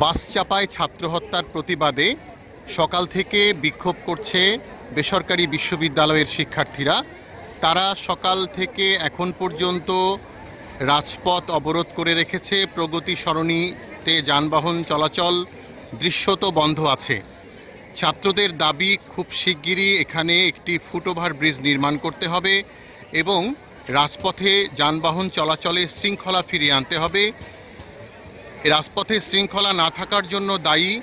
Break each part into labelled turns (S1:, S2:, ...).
S1: বাস চাপায় ছাত্র হত্যার প্রতিবাদে সকাল থেকে বিক্ষোভ করছে বেসরকারি বিশ্ববিদ্যালয়ের শিক্ষার্থীরা। তারা সকাল থেকে এখন পর্যন্ত রাজপথ অবরোধ করে রেখেছে। প্রগতি সরণিতে যানবাহন চলাচল দৃশ্যত বন্ধ আছে। ছাত্রদের দাবি, খুব শিগগিরই এখানে একটি ফুটওভার ব্রিজ নির্মাণ করতে হবে এবং রাজপথে যানবাহন চলাচলে শৃঙ্খলা ফিরিয়ে আনতে হবে। রাজপথে শৃঙ্খলা না থাকার জন্য দায়ী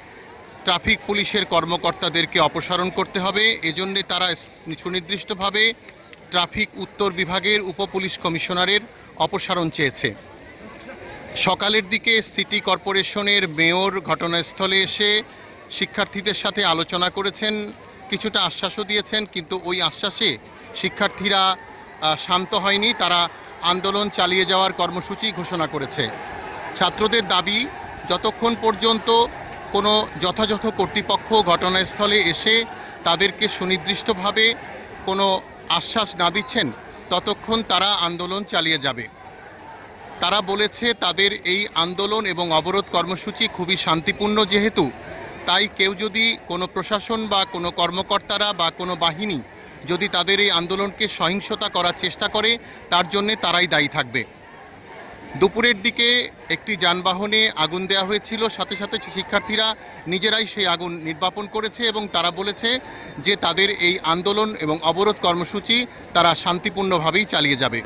S1: ট্রাফিক পুলিশের কর্মকর্তাদেরকে অপসারণ করতে হবে। এজন্যে তারা সুনির্দিষ্টভাবে ট্রাফিক উত্তর বিভাগের উপপুলিশ কমিশনারের অপসারণ চেয়েছে। সকালের দিকে সিটি কর্পোরেশনের মেয়র ঘটনাস্থলে এসে শিক্ষার্থীদের সাথে আলোচনা করেছেন। কিছুটা আশ্বাসও দিয়েছেন, কিন্তু ওই আশ্বাসে শিক্ষার্থীরা শান্ত হয়নি। তারা আন্দোলন চালিয়ে যাওয়ার কর্মসূচি ঘোষণা করেছে। ছাত্রদের দাবি, যতক্ষণ পর্যন্ত কোনো যথাযথ কর্তৃপক্ষ ঘটনাস্থলে এসে তাদেরকে সুনির্দিষ্টভাবে কোনো আশ্বাস না দিচ্ছেন, ততক্ষণ তারা আন্দোলন চালিয়ে যাবে। তারা বলেছে, তাদের এই আন্দোলন এবং অবরোধ কর্মসূচি খুবই শান্তিপূর্ণ যেহেতু, তাই কেউ যদি কোনো প্রশাসন বা কোনো কর্মকর্তারা বা কোনো বাহিনী যদি তাদের এই আন্দোলনকে সহিংসতা করার চেষ্টা করে, তার জন্যে তারাই দায়ী থাকবে। দুপুরের দিকে একটি যানবাহনে আগুন দেওয়া হয়েছিল। সাথে সাথে শিক্ষার্থীরা নিজেরাই সেই আগুন নির্বাপন করেছে এবং তারা বলেছে যে তাদের এই আন্দোলন এবং অবরোধ কর্মসূচি তারা শান্তিপূর্ণভাবেই চালিয়ে যাবে।